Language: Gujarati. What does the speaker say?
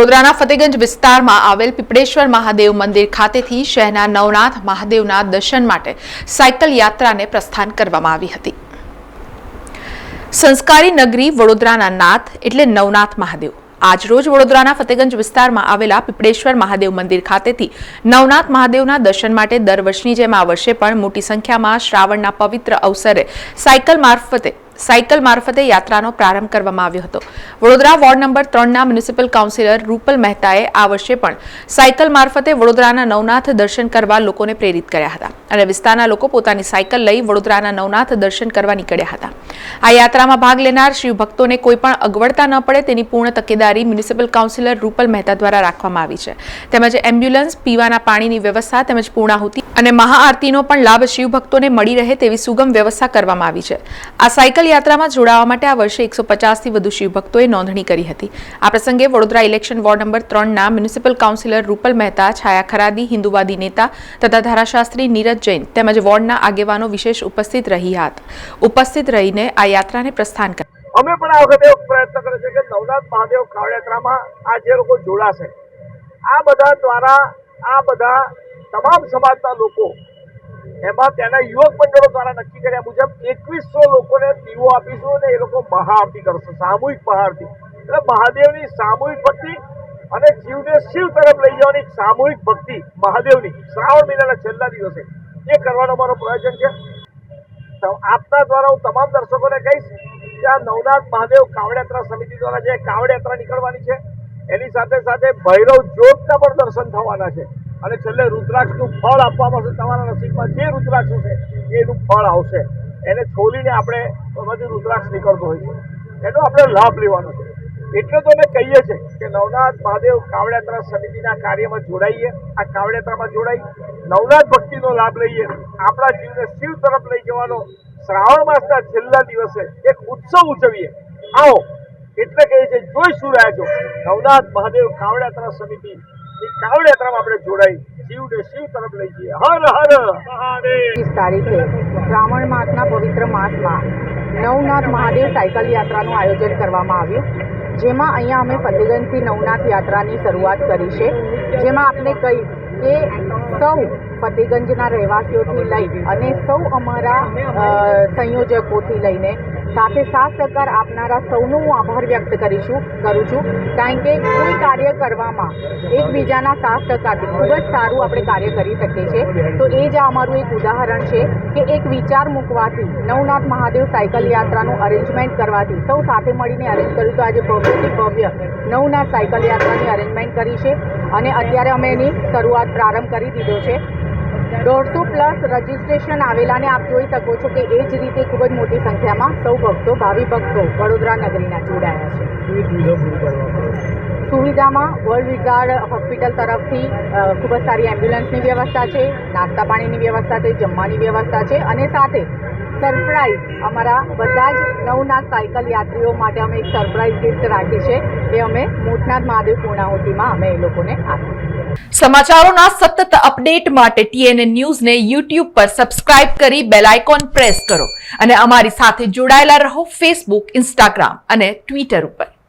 વડોદરાના ફતેગંજ વિસ્તારમાં આવેલ પીપળેશ્વર મહાદેવ મંદિર ખાતેથી શહેરના નવનાથ મહાદેવના દર્શન માટે સાયકલ યાત્રાને પ્રસ્થાન કરવામાં આવી હતી. સંસ્કારી નગરી વડોદરાના નાથ એટલે નવનાથ મહાદેવ. આજરોજ વડોદરાના ફતેગંજ વિસ્તારમાં આવેલા પીપળેશ્વર મહાદેવ મંદિર ખાતેથી નવનાથ મહાદેવના દર્શન માટે દર વર્ષની જેમ આ વર્ષે પણ મોટી સંખ્યામાં શ્રાવણના પવિત્ર અવસરે સાયકલ મારફતે સાયકલ મારફતે યાત્રાનો પ્રારંભ કરવામાં આવ્યો હતો. વડોદરા વોર્ડ નંબર ત્રણના મ્યુનિસિપલ કાઉન્સિલર રૂપલ મહેતાએ આ વર્ષે પણ સાયકલ મારફતે વડોદરાના નવનાથ દર્શન કરવા લોકોને પ્રેરિત કર્યા હતા અને વિસ્તારના લોકો પોતાની સાયકલ લઈ વડોદરાના નવનાથ દર્શન કરવા નીકળ્યા હતા. આ યાત્રામાં ભાગ લેનાર શિવભક્તોને કોઈ પણ અગવડતા ન પડે તેની પૂર્ણ તકેદારી મ્યુનિસિપલ કાઉન્સિલર રૂપલ મહેતા દ્વારા રાખવામાં આવી છે. તેમજ એમ્બ્યુલન્સ, પીવાના પાણીની વ્યવસ્થા તેમજ પૂર્ણાહુતિ અને મહાઆરતીનો પણ લાભ શિવભક્તોને મળી રહે તેવી સુગમ વ્યવસ્થા કરવામાં આવી છે. આ સાયકલ યાત્રામાં જોડાવા માટે આ વર્ષે એકસો પચાસથી વધુ શિવભક્તોએ નોંધણી કરી હતી. આ પ્રસંગે વડોદરા ઇલેક્શન વોર્ડ નંબર ત્રણના મ્યુનિસિપલ કાઉન્સિલર રૂપલ મહેતા, છાયા ખરાદી, હિન્દુવાદી નેતા તથા ધારાશાસ્ત્રી નીરજ જૈન તેમજ વોર્ડના આગેવાનો વિશેષ ઉપસ્થિત રહી હતા ઉપસ્થિત રહીને આ યાત્રાને પ્રસ્થાન કર્યું અમે પણ આ વખતે પ્રયત્ન કર્યો છે કે નવનાથ મહાદેવ કાવડ યાત્રામાં આ જે લોકો જોડાશે, આ બધા દ્વારા આ બધા તમામ સમાજના લોકો એમાં તેના યુવક મંડળો દ્વારા નક્કી કર્યા મુજબ એકવીસો લોકોને દીવો આપીશું અને એ લોકો મહાઆરતી કરશે, સામૂહિક મહાઆરતી. એટલે મહાદેવની સામૂહિક ભક્તિ અને જીવને શિવ તરફ લઈ જવાની સામૂહિક ભક્તિ મહાદેવની શ્રાવણ મહિનાના છેલ્લા દિવસે. એ કરવાનો મારો પ્રયોજન છે. આપના દ્વારા હું તમામ દર્શકોને કહીશ કે આ નવનાથ મહાદેવ કાવડયાત્રા સમિતિ દ્વારા જે કાવડયાત્રા નીકળવાની છે, એની સાથે સાથે ભૈરવ જ્યોતના પણ દર્શન થવાના છે. અને છેલ્લે રુદ્રાક્ષનું ફળ આપવામાં આવશે. તમારા નસીબમાં જે રુદ્રાક્ષ હશે, એનું ફળ આવશે. એને છોલીને આપણે એમાંથી રુદ્રાક્ષ નીકળતો હોય છે. એનો આપણે લાભ લેવાનો છે. એટલે તો અમે કહીએ છીએ કે નવનાથ મહાદેવ કાવડિયાત્રા સમિતિના કાર્યમાં જોડાઈએ. આ કાવડિયાત્રામાં જોડાઈ નવનાથ ભક્તિનો લાભ લઈએ. આપણા જીવને શિવ તરફ લઈ જવાનો શ્રાવણ માસના છેલ્લા દિવસે એક ઉત્સવ ઉજવીએ. આવો. એટલે કહે છે, જોઈ શું રહ્યા છો? નવનાથ મહાદેવ કાવડિયાત્રા સમિતિ એ કાવડ યાત્રામાં આપણે જોડાઈ, શિવને શિવ તારીખે શ્રાવણ માસના પવિત્ર માસમાં નવનાથ મહાદેવ સાયકલ યાત્રાનું આયોજન કરવામાં આવ્યું. જેમાં અહીંયા અમે ફતેગંજથી નવનાથ યાત્રાની શરૂઆત કરી છે. જેમાં આપણે કહીશ કે સૌ ફતેગંજના રહેવાસીઓથી લઈ અને સૌ અમારા સંયોજકોથી લઈને સાથે સાથ સહકાર આપનારા સૌનો હું આભાર વ્યક્ત કરીશું, કરું છું. કારણ કે કોઈ કાર્ય કરવામાં એકબીજાના સાથ સહકારથી ખૂબ જ સારું આપણે કાર્ય કરી શકીએ છીએ. તો એ જ અમારું એક ઉદાહરણ છે કે એક વિચાર મૂકવાથી નવનાથ મહાદેવ સાયકલ યાત્રાનું અરેન્જમેન્ટ કરવાથી સૌ સાથે મળીને અરેન્જ કર્યું તો આજે ભવ્યથી ભવ્ય નવનાથ સાયકલ યાત્રાની અરેન્જમેન્ટ કરી છે. અને અત્યારે અમે એની શરૂઆત પ્રારંભ કરી દીધો છે. દોઢસો પ્લસ રજિસ્ટ્રેશન આવેલાને આપ જોઈ શકો છો કે એ જ રીતે ખૂબ જ મોટી સંખ્યામાં સૌ ભક્તો ભાવિ ભક્તો વડોદરા નગરીના જોડાયા છે. સુવિધામાં વર્લ્ડ વિઝાર્ડ હોસ્પિટલ તરફથી ખૂબ જ સારી એમ્બ્યુલન્સની વ્યવસ્થા છે નાસ્તા પાણીની વ્યવસ્થા છે જમવાની વ્યવસ્થા છે અને સાથે સરપ્રાઇઝ અમારા બધા જ નવનાથ સાયકલ યાત્રીઓ માટે અમે એક સરપ્રાઈઝ ગિફ્ટ રાખી છે. એ અમે મોટનાથ મહાદેવ પૂર્ણાહુતિમાં અમે એ લોકોને આપી સમાચારોના સતત અપડેટ માટે ટીએનએ ન્યૂઝને યુટ્યુબ પર સબસ્ક્રાઇબ કરી બેલ આઇકોન પ્રેસ કરો. અને અમારી સાથે જોડાયેલા રહો ફેસબુક ઇન્સ્ટાગ્રામ અને ટ્વિટર ઉપર.